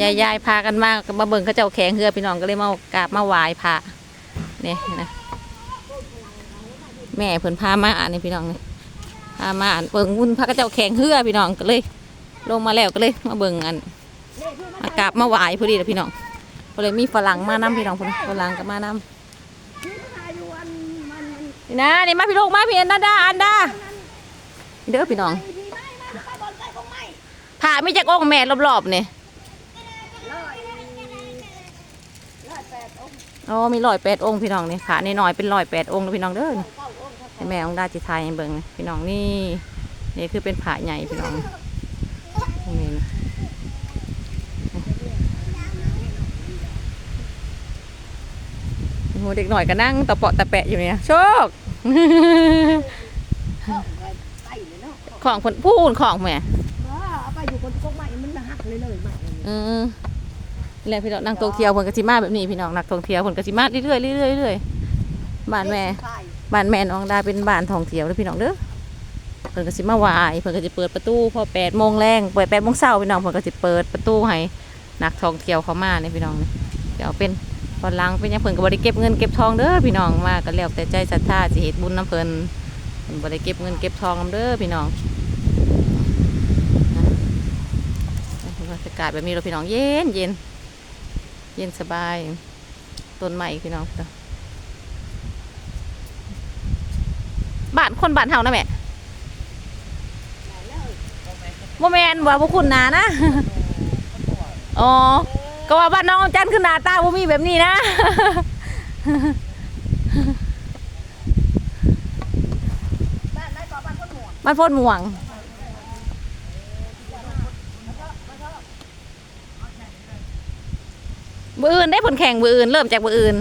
ยายยายพากันมากมาเบิ่งเขาเจ้าแข่งเรือพี่น้องก็เลยมากราบมาไหว้พระนี่ยนะแม่เพิ่นพามาอ่านนี่พี่น้องนี่พามาอ่านเบิ่งวุ่นพระเขาเจ้าแข่งเรือพี่น้องก็เลย ลงมาแล้วก็เลยมาเบิ่งอันมากราบมาไหว้พอดีเลยพี่น้องก็เลยมีฝรั่งมานำพี่น้องพุ่นฝรั่งก็มานำนี่นะนี่มาพี่ลูกมาพี่อันดาอันดาเด้อพี่น้องพระมีจักองแม่รอบๆเนี่ย อ๋อมีร้อยแปดองค์พี่น้องนี่ค่ะในน้อยๆเป็นร้อยแปดองค์นะพี่น้องเด้อนี่ให้แม่ของดาจิไทยให้เบิ่งนี่พี่น้องนี่นี่คือเป็นผาใหญ่พี่น้องนี่นะโอ้โหเด็กหน่อยก็นั่งตะเปาะตะแปะอยู่เนี่ยโชคของคนพูนของแม่เอาไปอยู่คนกกใหม่มันหักเลยเลยใหม่เออ แล้วพี่น้องนั่งท่องเที่ยวเพิ่นก็สิมาแบบนี้พี่น้องนักท่องเที่ยวเพิ่นก็สิมาเรื่อยๆเรื่อยๆเรื่อยๆบ้านแม่บ้านแม่น้องดาเป็นบ้านท่องเที่ยวเด้อพี่น้องเด้อเพิ่นก็สิมาว้เพิ่นก็สิเปิดประตูพอแปดโมงแรงเปิดแปดโมงเช้าพี่น้องเพิ่นก็สิเปิดประตูให้นักท่องเที่ยวเข้ามาเนี่ยพี่น้องเดี๋ยวเป็นตอนลังเป็นยังเพิ่นก็บ่ได้เก็บเงินเก็บทองเด้อพี่น้องมาก็แล้วแต่ใจศรัทธาสิเฮ็ดบุญนํเพิ่นเพิ่นบ่ได้เก็บเงินเก็บทองนำเด้อพี่น้องบรรยากาศแบบนี้เราพี่น้องเย็นเย็น เย็นสบาย ต้นไม้พี่น้องบ้านคนบ้านเฮานะแม่บ่แมนว่าบ่คุณนานะ อ๋อ ก็ว่าบ้านน้องอมจันทร์คือหน้าตาบ่มีแบบนี้นะ บ้านได้ก่อบ้านคนหมวกบ้านโพดม่วง บืออื่นได้ผลแข่งบืออื่น เริ่มจากบืออื่น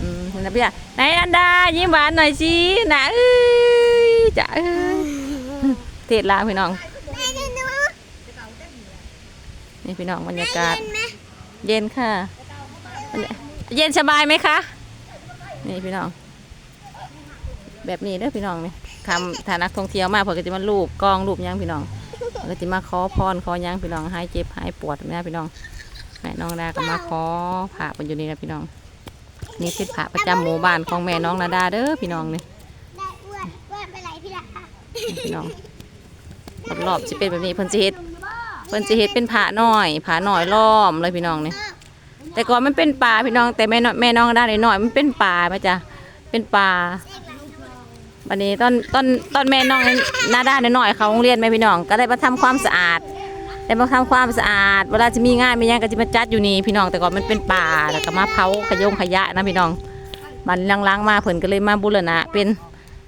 อืมเห็นะพี่อะไหนอันดายิ้มหวานหน่อยสินะเอ้ยจ้ะเอ้ยเทศลาพี่น้อง นี่พี่น้องบรรยากาศ เย็นค่ะ เย็นสบายไหมคะ นี่พี่น้อง แบบนี้เด้อพี่น้องนี่ทำฐานักท่องเที่ยวมาเพื่อจะมาลูบกองลูบยังพี่น้อง ก็จะมาขอพรขอยังพี่น้องหายเจ็บหายปวดแบบนี้พี่น้องแม่น้องดาก็มาขอผ่าเป็นอยู่นี่นะพี่น้อง นี่เป็นผ่าประจำหมู่บ้านของแม่น้องนาดาเด้อพี่น้องนี่ได้อ้วนอ้วนไปไหนพี่ละพี่น้องรอบๆจะเป็นแบบนี้เพิ่นสิเฮ็ดเพิ่นสิเฮ็ดเป็นผ่าหน่อยผ่าหน่อยล้อมเลยพี่น้องนี่แต่ก่อนมันเป็นป่าพี่น้องแต่แม่แม่น้องนาดาหน่อยมันเป็นป่าไหมจ๊ะเป็นป่า วันนี้ตอนตอนตอนแม่น้องนาด้าหน่อยเขาโรงเรียนแม่พี่น้อง ก็ได้มาทำความสะอาดได้มาทำความสะอาด เวลาจะมีงานมียังก็จะมาจัดอยู่นี่พี่น้องแต่ก่อนมันเป็นป่าแล้วก็มาเผาขยงขยะนะพี่น้องบันล้างๆมาเพิ่นก็เลยมาบูรณะเป็น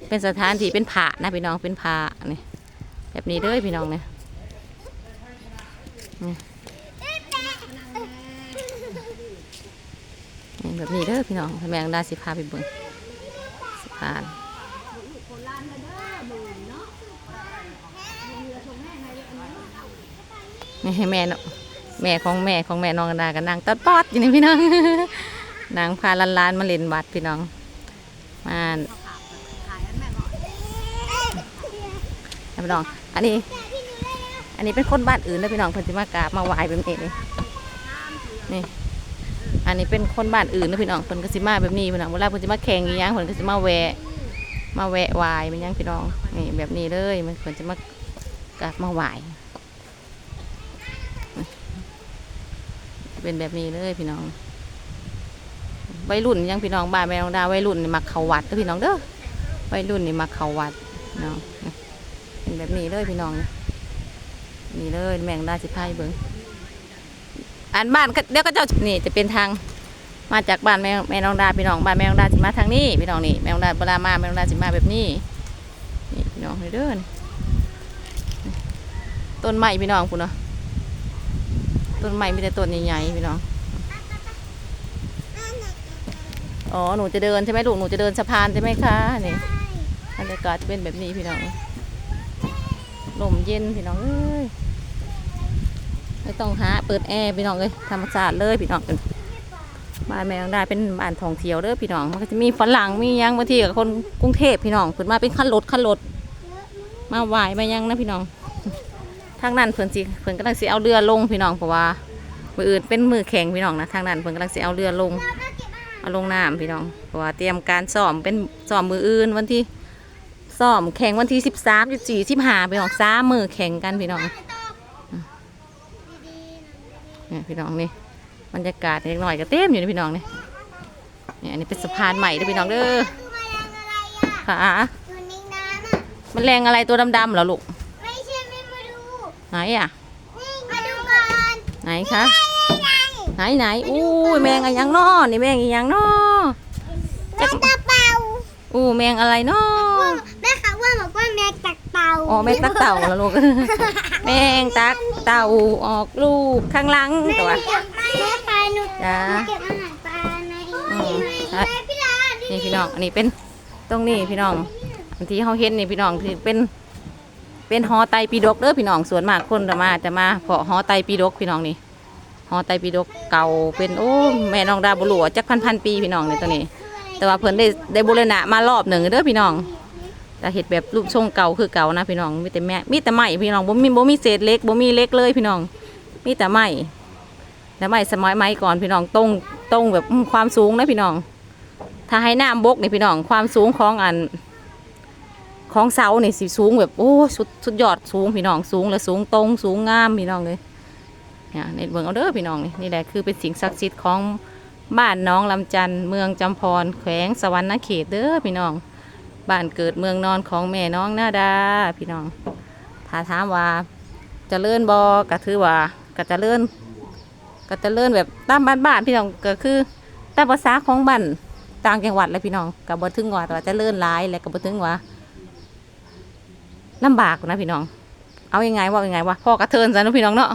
เป็นสถานที่เป็นผานะพี่น้องเป็นผานี่แบบนี้เด้อพี่น้องเนี่ยแบบนี้เด้อพี่น้องแม่งดาสิพาไปเบิ่งสะพา นี่ให้แม่เนาะแม่ของแม่ของแม่น้องกระดากันนางตัดปอดอยู่นี่พี่น้องนางพาลานๆมาเล่นบัดพี่น้องมาพี่น้อง อันนี้ อันนี้เป็นคนบ้านอื่นนะพี่น้องเพิ่นสิมากราบมาไหว้แบบนี้นี่นี่ อันนี้เป็นคนบ้านอื่นนะพี่น้องเพิ่นก็สิมาแบบนี้พี่น้องเวลาเพิ่นสิมาแข่งอีหยังเพิ่นก็สิมาแวะ มาแวะไหว้เป็นยังพี่น้องนี่แบบนี้เลยมันเพิ่นจะมากราบมาไหว้ เป็นแบบนี้เลยพี่น้องวัยรุ่นยังพี่น้องบ้านแม่น้องดาวัยรุ่นนี่มักเขาวัดเด้อพี่น้องเด้อวัยรุ่นนี่มักเขาวัดเนาะเป็นแบบนี้เลยพี่น้องนี่เลยแมงดาสิพายเบิ้งอันบ้านเดี๋ยวก็เจ้านี่จะเป็นทางมาจากบ้านแม่แม่น้องดาพี่น้องบ้านแม่น้องดาสิมาทางนี้พี่น้องนี่แม่น้องดาเวลามาแม่น้องดาสิมาแบบนี้นี่พี่น้องเด้อต้นไม้พี่น้องคุณเนาะ ต้นไม้มีแต่ต้นใหญ่ๆพี่น้อง อ๋อ หนูจะเดินใช่ไหมลูก หนูจะเดินสะพานใช่ไหมคะ นี่บรรยากาศจะเป็นแบบนี้พี่น้อง ลมเย็นพี่น้องเอ้ยไม่ต้องหาเปิดแอร์พี่น้องเลยธรรมชาติเลยพี่น้องบ้านแมงได้เป็นบ้านท่องเที่ยวเด้อพี่น้อง มันก็จะมีฝรั่งมียังบางทีกับคนกรุงเทพพี่น้องเพิ่นมาเป็นขั้นรถขั้นรถมาไหวมายังนะพี่น้อง ททางนั้นเพิ่นสิเพิ่นกำลังสิเอาเรือลงพี่น้องเพราะว่ามืออื่นเป็นมือแข่งพี่น้องนะทางนั้นเพิ่นกำลังสิเอาเรือลงเอาลงน้ำพี่น้องเพราะว่าเตรียมการซ้อมเป็นซ้อมมืออื่นวันที่ซ้อมแข่งวันที่สิบสามสิบสี่สิบห้าพี่น้องสามมือแข่งกันพี่น้องเนี่ยพี่น้องนี่บรรยากาศเล็กน้อยก็เต็มอยู่นี่พี่น้องนี่เนี่ยอันนี้เป็นสะพานใหม่เด้อพี่น้องเด้อดูแมลงอะไรอะค่ะอยู่ในน้ำอะมันแรงอะไรตัวดำๆเหรอลูก ไม่ใช่ไม่มาดู ไหนอะนี่มาดูก่อนไหนคะไงไหนไหนอู้ยแมงอะไรยังนอนี่แมงอีหยังนอแมงตะเป่าอู้แมงอะไรนอแม่ค่ะว่าบอกว่าแมงตะเป่าอ๋อแมงตักเต่าแล้วลูกแมงตักเต่าออกลูกข้างหลังแม่แต่ว่าเก็บแม่ปลาหนูจ้าเก็บอาหารปลาในอืมในพี่ลานี่พี่น้องอันนี้เป็นตรงนี้พี่น้องอันที่เขาเห็นนี่พี่น้องที่เป็น เป็นหอไตรปีดกเด้อพี่น้องส่วนมากคนจะมาจะมาเพาะหอไตรปีดกพี่น้องนี่หอไตรปีดกเก่าเป็นโอ้แม่น้องดาบุหลวจักพันพันปีพี่น้องในตัวนี้ แต่ว่าเพิ่นได้ได้บูรณะมารอบหนึ่งเด้อพี่น้องแต่เห็ดแบบรูปทรงเก่าคือเก่านะพี่น้องมีแต่แม่มีแต่ไม้พี่น้องบ่มีบ่มีเศษเล็กบ่มีเล็กเลยพี่น้องมีแต่ไม้แต่ไม้สมัยไม้ก่อนพี่น้องตรงตรงแบบความสูงนะพี่น้อง ถ้าให้น้ำบกนี่พี่น้องความสูงของอัน ของเสาเนี่สิสูงแบบโอ้สุดสุดยอดสูงพี่น้องสูงและสูงตรงสูงงามพี่น้องเลยเนี่ยในเมืองเอาเด้อพี่น้องนี่นี่แหละคือเป็นสิ่งศักดิ์สิทธิ์ของบ้านน้องลำจันเมืองจำพรแขวงสวรรณเขตเด้อพี่น้องบ้านเกิดเมืองนอนของแม่น้องนาดาพี่น้องถ้าถามว่าเจะเลื่อนบอก็ถือว่าก็จะเลื่อนก็จะเลื่อนแบบตามบ้านบ้านพี่น้องก็คือตามภาษาของบ้านต่างจังหวัดเลยพี่น้องกับ่ถึงว่าแต่ว่าจะเลื่อนหลายและกับ่ถึงว่า ลำบากนะพี่น้อง เอายังไงว่ายังไงวะพ่อกระเทินซะนะพี่น้องเนาะ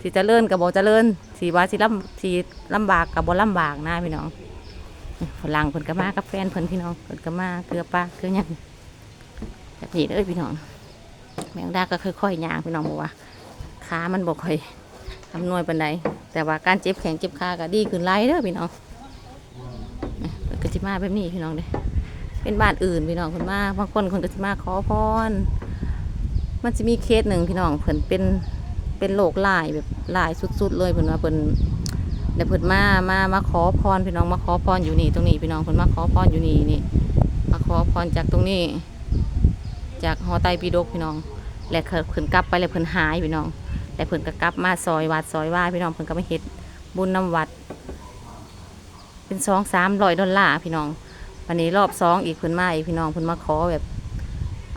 สีจะเลื่อนกับโบจะเลื่อนสีว่าสีลำสีลำบากกับโบลำบากนะพี่น้องฝรั่งเพิ่นก็มากับแฟนเพิ่นพี่น้องเพิ่นก็มาเกลือปลาเกลือยังแบบนี้เลยพี่น้อง แมงดาก็ค่อยๆย่างพี่น้องบอกว่าขามันบอกค่อยทำนวยปานใดแต่ว่าการเจ็บแขนเจ็บขาก็ดีขึ้นไล่เด้อพี่น้องเนี่ยเพิ่นก็จิมาแบบนี้พี่น้องเด้ เป็นบ้านอื่นพี่น้องคนมาบางคนคนก็จะมาขอพร มันจะมีเคสหนึ่งพี่น้องเพิ่นเป็นเป็นโรคลายแบบลายสุด ๆ เลยเพิ่นว่าเพิ่นแล้วเพิ่นมามามาขอพรพี่น้องมาขอพรอยู่นี่ตรงนี้พี่น้องเพิ่นมาขอพรอยู่นี่นี่ มาขอพรจากตรงนี้ จากหอไตปีดกพี่น้อง และเพิ่นกลับไปแล้วเพิ่นหายพี่น้อง แต่เพิ่นก็กลับมาซอยวัดซอยว่าพี่น้องเพิ่นก็มาเฮ็ดบุญน้ำวัด เป็นสองสามร้อยดอลลาร์พี่น้อง วันนี้รอบสองอีกเพิ่นมาอีกพี่น้องเพิ่นมาขอแบบ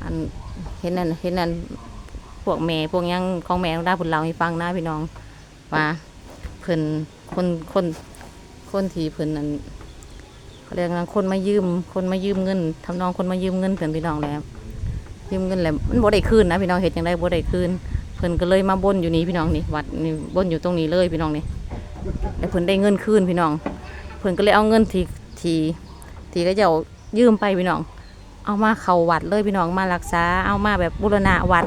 อันเห็นนั่นเห็นนั่นพวกแม่พวกยังของแม่ได้ผลเราให้ฟังนะพี่น้องว่าเพิ่นคนคนคนที่เพิ่นนั่นเขาเรียกว่าคนมายืม คนมายืมเงินทำนองคนมายืมเงินเพิ่นพี่น้องแล้วยืมเงินแล้วมันบ่ได้คืนนะพี่น้องเฮ็ดจังได้บ่ได้คืนเพิ่นก็เลยมาบ่นอยู่นี่พี่น้องนี่วัดนี่บ่นอยู่ตรงนี้เลยพี่น้องนี่แล้วเพิ่นได้เงินคืนพี่น้อง เพิ่นก็เลยเอาเงินที่ที่ ที่ก็จะยืมไปพี่น้อง เอามาเข้าวัดเลยพี่น้องมารักษา เอามาแบบบูรณะวัด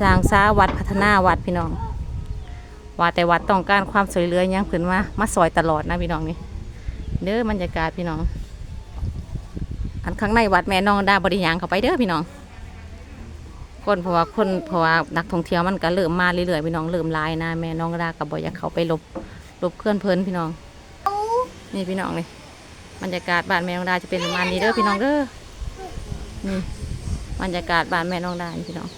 สร้างซาวัดพัฒนาวัดพี่น้อง ว่าแต่วัดต้องการความสวยเหลือยังเพิ่นมามาซอยตลอดนะพี่น้องนี่เด้อบรรยากาศพี่น้อง อันข้างในวัดแม่น้องดาบริยางเข้าไปเด้อพี่น้อง คนเพราะว่าคนเพราะว่านักท่องเที่ยวมันก็เริ่มมาเรื่อยๆพี่น้องเริ่มลายนะแม่น้องดากับบ่อยากเขาไปลบลบเคลื่อนเพลินพี่น้อง นี่พี่น้องเลย บรรยากาศบ้านแม่น้องดาจะเป็นประมาณนี้เด้อพี่น้องเด้อนี่บรรยากาศบ้านแม่น้องดานี่พี่น้อง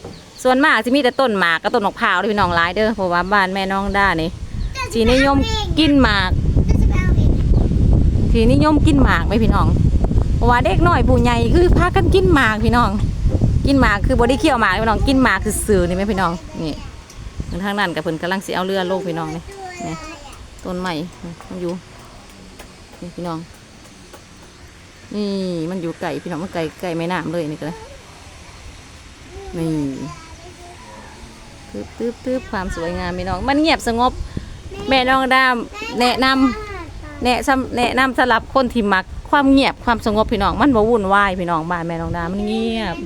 ส่วนมากจะมีแต่ต้นหมากกับต้นมะพร้าวเด้อพี่น้องหลายเด้อเพราะว่าบ้านแม่น้องดานี่สีนิยมกินหมากจะไปเอาเองสีนิยมกินหมากไหมพี่น้องเพราะว่าเด็กน้อยผู้ใหญ่คือพากันกินหมากพี่น้อง กินหมากคือบได้เคี่ยวหมากพี่น้องกินหมากคือสื่อนี่ไหมพี่น้องนี่ทางนั้นกับเพิ่นกำลังเสิเอาเรือโลงพี่น้องนี่นี่ต้นใหม่มันอยู่นี่พี่น้อง นี่มันอยู่ไก่พี่น้องมันไก่ไก่แม่น้ำเลยนี่ก็เลยนี่ตึ๊บตึ๊บตึ๊บความสวยงามพี่น้อง มันเงียบสงบ แม่น้องดามแนะนำแนะซำแนะนำสำหรับคนที่มักความเงียบความสงบพี่น้อง มันบ่วุ่นวายพี่น้องบ้านแม่น้องดามันเงียบ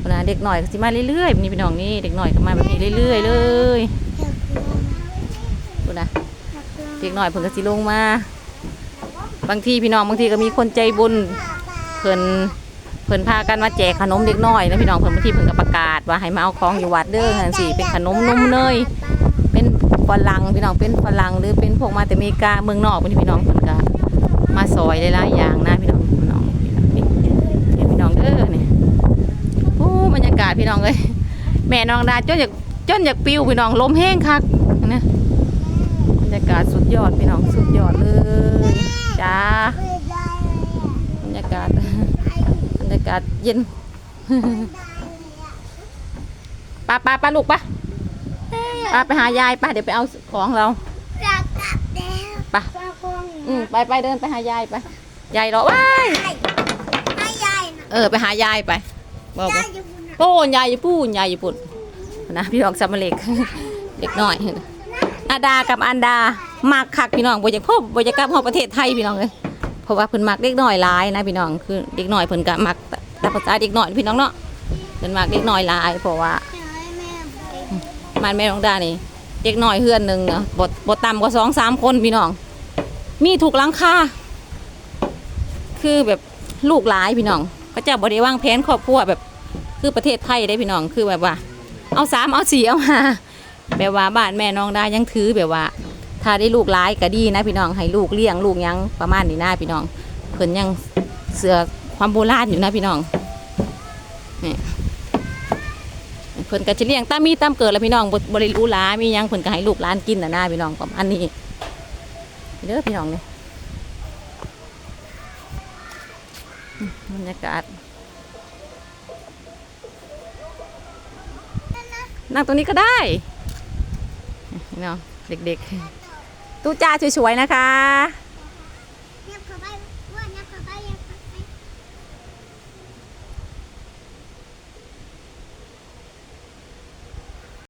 พูดอะเด็กหน่อยก็สิมาเรื่อยๆนี่พี่น้องนี่เด็กหน่อยก็มาแบบนี้เรื่อยๆเลยดูนะเด็กหน่อยเพิ่นก็สิลงมา บางทีพี่น้องบางทีก็มีคนใจบุญเพิ่นเพิ่นพากันมาแจกขนมเด็กน้อยนะพี่น้องเพิ่นบางทีเพิ่นก็ประกาศว่าให้มาเอาของอยู่วัดเด้อจังซี่เป็นขนมนมเนยเป็นฝรั่งพี่น้องเป็นฝรั่งหรือเป็นพวกมาแต่อเมริกาเมืองนอกเป็นพี่น้องเพิ่นก็มาซอยหลายๆอย่างนะพี่น้องพี่น้องนี่พี่น้องเด้อนี่โอ้บรรยากาศพี่น้องเอ้ยแม่น้องดาจนอยากจนอยากปิวพี่น้องลมแห้งคักนะบรรยากาศสุดยอดพี่น้องสุดยอดเลย บรรยากาศบรรยากาศเย็นป้าป้าป้าลูกป้าป้าไปหายายป้าเดี๋ยวไปเอาของเราไปปลาอืมไปไปเดินไปหายายไปยายรอว้ายเออไปหายายไปบอกใหญ่ว่าอยู่บนน่ะโป้นยายญี่ปุ่นยายญี่ปุ่นนะพี่น้องซัมเมเล็กเด็กน้อยอาดากับอันดา มักคักพี่น้องบ่อยากพบบอยากกลับเข้าประเทศไทยพี่น้องเลยเพราะว่าเพิ่นมักเด็กน้อยหลายนะพี่น้องคือเด็กน้อยเพิ่นก็มักแต่ภาษาเด็กน้อยพี่น้องเนาะเพิ่นมักเด็กน้อยหลายเพราะว่าเดี๋ยวให้แม่ไปมันแม่น้องดานี่เด็กน้อยเฮือนหนึงเนาะบ่บ่ต่ำกว่า2 3คนพี่น้อง มีถูกหลังคาคือแบบลูกหลายพี่น้องก็จะบ่ได้วางแผนครอบครัวแบบคือประเทศไทยได้พี่น้องคือแบบว่า เอาสามเอาสี่เอามาแบบว่าบ้านแม่น้องได้ยังถือแบบว่า ถ้าได้ลูกหลายก็ดีนะพี่น้องให้ลูกเลี้ยงลูกยังประมาณนี้นะพี่น้อง เพิ่นยังเสือความโบราณอยู่นะพี่น้องนี่เพิ่นก็จะเลี้ยงตามมีตามเกิดแล้วพี่น้องบริรู้หลามียังเพิ่นก็ให้ลูกหลานกินนะนะพี่น้องประมาณนี้เด้อพี่น้องนี่อืมบรรยากาศนั่งตรงนี้ก็ได้เนาะเด็กๆ ตู้จ้าสวยๆนะคะ